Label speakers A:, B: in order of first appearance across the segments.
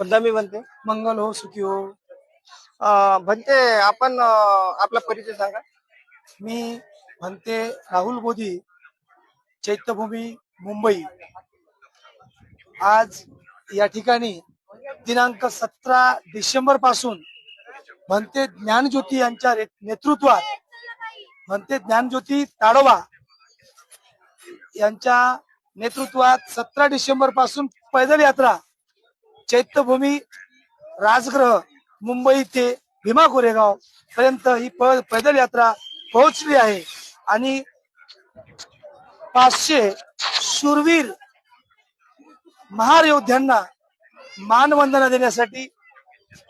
A: मुद्दामी बनते.
B: मंगल हो सुखी हो.
A: अं, भंते आपण अं, आपला परिचय सांगा.
B: मी म्हणते राहुल मोदी चैत्यभूमी मुंबई. आज या ठिकाणी दिनांक सतरा डिसेंबरपासून म्हणते ज्ञानज्योती यांच्या रे- नेतृत्वात म्हणते ज्ञानज्योती ताडोबा यांच्या नेतृत्वात सतरा डिसेंबरपासून पैदल यात्रा चैत्यभूमी राजगृह मुंबई ते भीमा कोरेगाव पर्यंत ही पैदल यात्रा पोहोचली आहे. आणि पाचशे शूरवीर महार योद्ध्यांना मानवंदना देण्यासाठी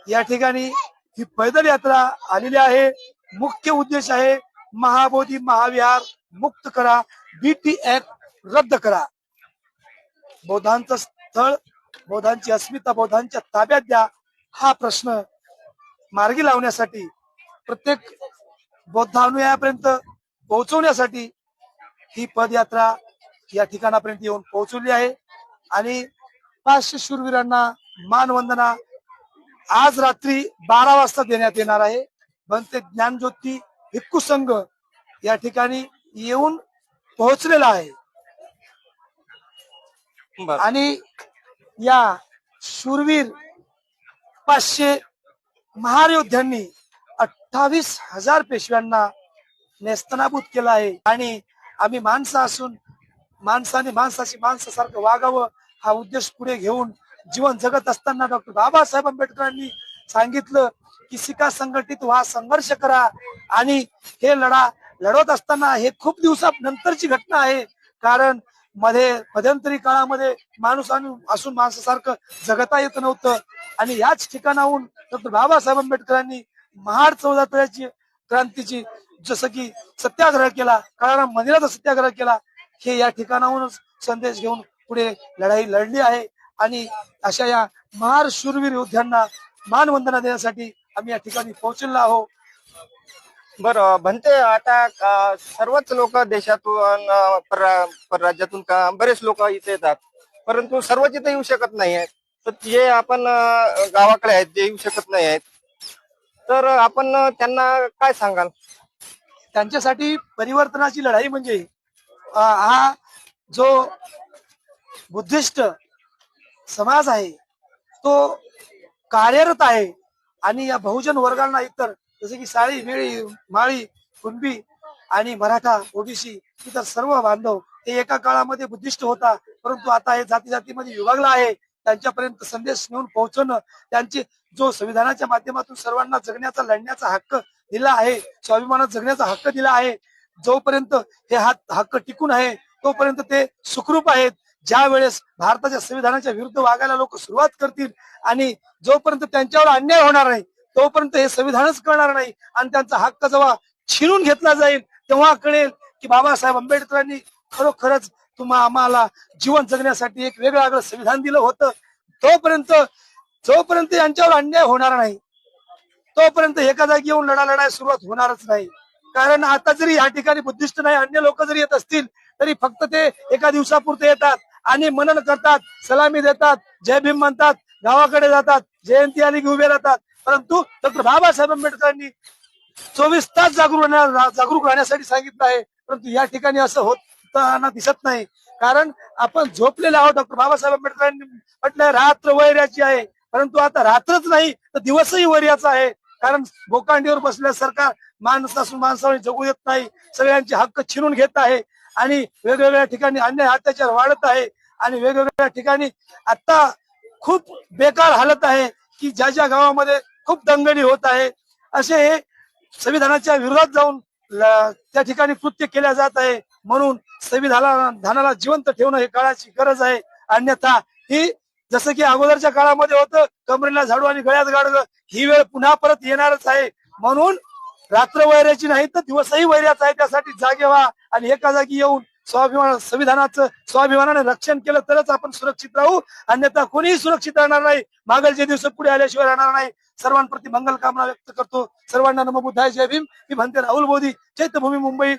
B: या ठिकाणी ही पैदल यात्रा आलेली आहे. मुख्य उद्देश आहे महाबोधी महाविहार मुक्त करा बीटी ऍक्ट रद्द करा. बौद्धांचं स्थळ बौद्धांची अस्मिता बौद्धांच्या ताब्यात द्या. हा प्रश्न मार्गी लावण्यासाठी प्रत्येक बौद्ध अनुयायापर्यंत पोहोचवण्यासाठी ही पदयात्रा या ठिकाणापर्यंत येऊन पोहोचवली आहे. आणि पाचशे शूरवीरांना मानवंदना आज रात्री बारा वाजता देण्यात येणार आहे. बनते ज्ञानज्योती भिक्खू संघ या ठिकाणी येऊन पोहोचलेला आहे. आणि या शूरवीर पाचशे महारयोद्ध्यांनी अठ्ठावीस हजार पेशव्यांना नेस्तनाभूत केलं आहे. आणि आम्ही माणसं असून माणसाने माणसाशी माणसासारखं वागावं हा उद्देश पुढे घेऊन जीवन जगत असताना डॉक्टर बाबासाहेब आंबेडकरांनी सांगितलं की शिका संघटित व्हा संघर्ष करा आणि हे लढा लढवत असताना हे खूप दिवसानंतरची घटना आहे. कारण मध्ये मध्यंतरी काळामध्ये माणूस आणि असून माणसासारखं जगता येत नव्हतं. आणि याच ठिकाणाहून डॉक्टर बाबासाहेब आंबेडकरांनी महाड चौदा तळ्याची क्रांतीची जसं की सत्याग्रह केला काळाराम मंदिराचा सत्याग्रह केला हे या ठिकाणाहूनच संदेश घेऊन पुढे लढाई लढली आहे. आणि अशा या महार शूरवीर योद्ध्यांना मानवंदना देण्यासाठी आम्ही या ठिकाणी पोहोचलेलो आहोत.
A: बरं भंते आता सर्वच लोक देशातून राज्यातून पररा- का बरेच लोक इथे येतात. परंतु सर्वच इथे येऊ शकत नाही आहेत. तर जे आपण गावाकडे आहेत जे येऊ शकत नाही आहेत तर आपण त्यांना काय सांगाल?
B: त्यांच्यासाठी परिवर्तनाची लढाई म्हणजे हा जो बुद्धिस्ट समाज आहे तो कार्यरत आहे. आणि या बहुजन वर्गांना इतर जसे की साळी मेळी माळी कुणबी आणि मराठा ओबीसी इतर सर्व बांधव ते एका काळामध्ये बुद्धिस्ट होता. परंतु आता हे जाती जातीमध्ये विभागला आहे. त्यांच्यापर्यंत संदेश नेऊन पोहोचवणं त्यांचे जो संविधानाच्या माध्यमातून सर्वांना जगण्याचा लढण्याचा हक्क दिला आहे स्वाभिमानात जगण्याचा हक्क दिला आहे जोपर्यंत हे हात हक्क टिकून आहे तोपर्यंत ते सुखरूप आहेत. ज्या वेळेस भारताच्या संविधानाच्या विरुद्ध वागायला लोक सुरुवात करतील आणि जोपर्यंत त्यांच्यावर अन्याय होणार नाही तोपर्यंत हे संविधानच कळणार नाही. आणि त्यांचा हक्क जेव्हा छिनून घेतला जाईल तेव्हा कळेल की बाबासाहेब आंबेडकरांनी खरोखरच तुम्हा आम्हाला जीवन जगण्यासाठी एक वेगळं वेगळं संविधान दिलं होतं. तोपर्यंत जोपर्यंत यांच्यावर अन्याय होणार नाही तोपर्यंत एका जागी येऊन लढा लढाय सुरुवात होणारच नाही. कारण आता जरी या ठिकाणी बुद्धिस्ट नाही अन्य लोक जरी येत असतील तरी फक्त ते एका दिवसापुरते येतात आणि मनन करतात सलामी देतात जय भीम म्हणतात गावाकडे जातात जयंती आली की उभे राहतात. परंतु डॉक्टर बाबासाहेब आंबेडकरांनी चोवीस तास जागरूक राहण्या- जागरूक राहण्यासाठी सांगितलं आहे. परंतु या ठिकाणी असं होताना दिसत नाही. कारण आपण झोपलेले आहोत. डॉक्टर बाबासाहेब आंबेडकरांनी म्हटलं रात्र वैर्याची आहे. परंतु आता रात्रच नाही तर दिवसही वैर्याचा आहे. कारण बोकांडीवर बसल्या सरकार माणसासून माणसावर जगू देत नाही. सगळ्यांचे हक्क छिनून घेत आहे. आणि वेगवेगळ्या ठिकाणी अन्याय अत्याचार वाढत आहे. आणि वेगवेगळ्या ठिकाणी आता खूप बेकार हालत आहे की ज्या ज्या गावामध्ये खूप दंगली होत आहे. असे हे संविधानाच्या विरोधात जाऊन त्या ठिकाणी कृत्य केल्या जात आहे. म्हणून संविधानाला जिवंत ठेवणं हे काळाची गरज आहे. अन्यथा ही जसं की अगोदरच्या काळामध्ये होतं कमरेला झाडू आणि गळ्यात गाडग ही वेळ पुन्हा परत येणारच आहे. म्हणून रात्र वैऱ्याची नाही तर दिवसही वैऱ्याचा आहे. त्यासाठी जागे व्हा आणि एका जागी येऊन स्वाभिमान संविधानाचं स्वाभिमानाने रक्षण केलं तरच आपण सुरक्षित राहू. अन्यथा कोणीही सुरक्षित राहणार नाही. मागलचे दिवस पुढे आल्याशिवाय राहणार नाही. सर्वांप्रती मंगल कामना व्यक्त करतो. सर्वांना नमो बुद्धाय. जय भीम. मी म्हणते राहुल मोदी. चैत्यभूमी मुंबई.